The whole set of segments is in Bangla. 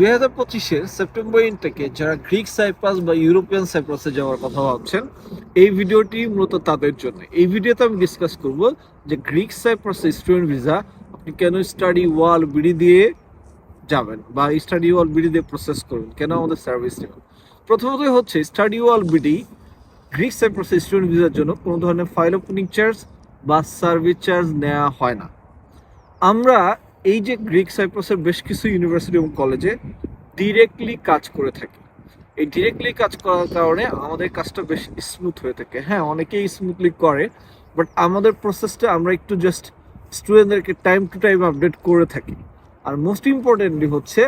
দুই হাজার পঁচিশের সেপ্টেম্বর ইনটেকে যারা গ্রিক সাইপ্রাস বা ইউরোপিয়ান সাইপ্রাসে যাওয়ার কথা ভাবছেন, এই ভিডিওটি মূলত তাদের জন্য। এই ভিডিওতে আমি ডিসকাস করব যে গ্রিক সাইপ্রাসে স্টুডেন্ট ভিসা আপনি কেন স্টাডি ওয়াল বিডি দিয়ে যাবেন বা স্টাডি ওয়াল বিডি দিয়ে প্রসেস করবেন, কেন আমাদের সার্ভিস নেবেন? প্রথমত হচ্ছে স্টাডি ওয়াল বিডি গ্রিক সাইপ্রাসে স্টুডেন্ট ভিসার জন্য কোনো ধরনের ফাইল ওপেনিং চার্জ বা সার্ভিস চার্জ নেওয়া হয় না। আমরা এই যে গ্রিক সাইপ্রাসের বেশ কিছু ইউনিভার্সিটি এবং কলেজে ডিরেক্টলি কাজ করে থাকি। এই ডিরেক্টলি কাজ করার কারণে আমাদের কাজটা বেশ স্মুথ হয়ে থাকে। হ্যাঁ অনেকেই স্মুথলি করে বাট আমাদের প্রসেসটা আমরা একটু জাস্ট স্টুডেন্টদেরকে টাইম টু টাইম আপডেট করে থাকি। আর মোস্ট ইম্পর্টেন্টলি হচ্ছে,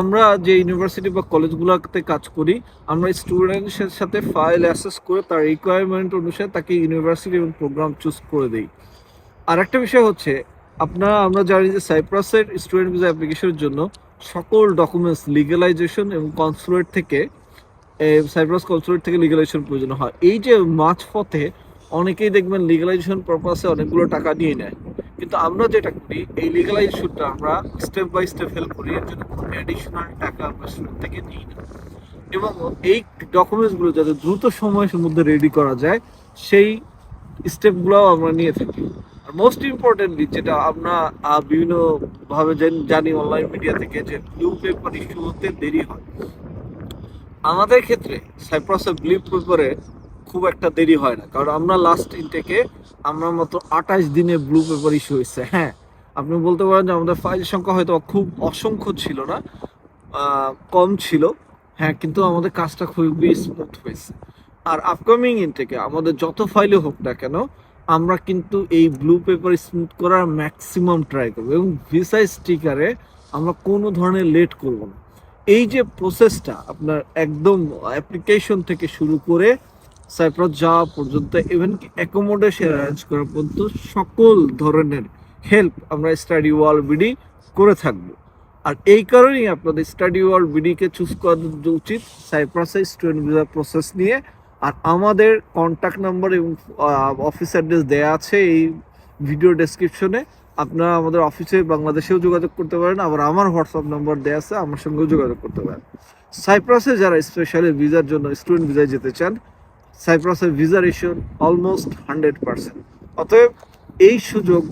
আমরা যে ইউনিভার্সিটি বা কলেজগুলোতে কাজ করি, আমরা স্টুডেন্টসের সাথে ফাইল অ্যাসেস করে তার রিকোয়ারমেন্ট অনুসারে তাকে ইউনিভার্সিটি এবং প্রোগ্রাম চুজ করে দিই। আর একটা বিষয় হচ্ছে আপনারা, আমরা জানি যে সাইপ্রাসের স্টুডেন্ট ভিসা অ্যাপ্লিকেশনের জন্য সকল ডকুমেন্টস লিগালাইজেশন এবং কনসুলেট থেকে সাইপ্রাস কনসুলেট থেকে লিগালাইজেশন প্রয়োজন হয়। এই যে মাঝ পথে অনেকেই দেখবেন লিগালাইজেশন পারপাসে অনেকগুলো টাকা নিয়ে নেয়। কিন্তু আমরা যেটা করি, এই লিগালাইজেশনটা আমরা স্টেপ বাই স্টেপ হেল্প করি, এর জন্য কোনো অ্যাডিশনাল টাকা আমরা স্টুডেন্ট থেকে নিই না। এবং এই ডকুমেন্টসগুলো যাতে দ্রুত সময়ের মধ্যে রেডি করা যায়, সেই স্টেপগুলোও আমরা নিয়ে থাকি। আর মোস্ট ইম্পর্টেন্টলি যেটা আমরা আহ, বিভিন্নভাবে জানি অনলাইন মিডিয়া থেকে যে ব্লু পেপার ইস্যু হতে দেরি হয়। আমাদের ক্ষেত্রে সাইপ্রাসের ব্লু পেপারে খুব একটা দেরি হয় না। কারণ আমরা লাস্ট ইনটেকে আমরা মাত্র আঠাশ দিনে ব্লু পেপার ইস্যু হয়েছে। হ্যাঁ আপনি বলতে পারেন যে আমাদের ফাইল সংখ্যা হয়তো খুব অসংখ্য ছিল না কম ছিল। হ্যাঁ কিন্তু আমাদের কাজটা খুবই স্মুথ হয়েছে। আর আপকামিং ইনটেকে আমাদের যত ফাইলে হোক না কেন আমরা কিন্তু এই ব্লু পেপার স্মুথ করার ম্যাক্সিমাম ট্রাই করব এবং ভিসা স্টিকারে আমরা কোনো ধরনের লেট করব না। এই যে প্রসেসটা আপনার একদম অ্যাপ্লিকেশন থেকে শুরু করে সাইপ্রাস যাওয়া পর্যন্ত ইভেন কি অ্যাকোমোডেশন অ্যারেঞ্জ করা পর্যন্ত সকল ধরনের হেল্প আমরা স্টাডি ওয়াল বিডি করে থাকব। আর এই কারণেই আপনাদের স্টাডি ওয়াল বিডিকে চুজ করা উচিত সাইপ্রাসের স্টুডেন্ট ভিসা প্রসেস নিয়ে। আর আমাদের কন্ট্যাক্ট নাম্বার এবং অফিস অ্যাড্রেস দেয়া আছে এই ভিডিও ডেসক্রিপশনে আপনারা আমাদের অফিসে বাংলাদেশেও যোগাযোগ করতে পারেন, আবার আমার হোয়াটসঅ্যাপ নাম্বার দেওয়া আছে, আমার সঙ্গেও যোগাযোগ করতে পারেন। সাইপ্রাসে যারা স্পেশালি ভিসার জন্য স্টুডেন্ট ভিসায় যেতে চান সাইপ্রাসের visa ratio almost hundred percent অতএব এই সুযোগ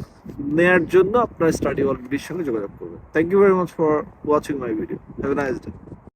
নেয়ার জন্য আপনার স্টাডি অলরেডির সঙ্গে যোগাযোগ করবেন। Thank you very much for watching my video have a nice day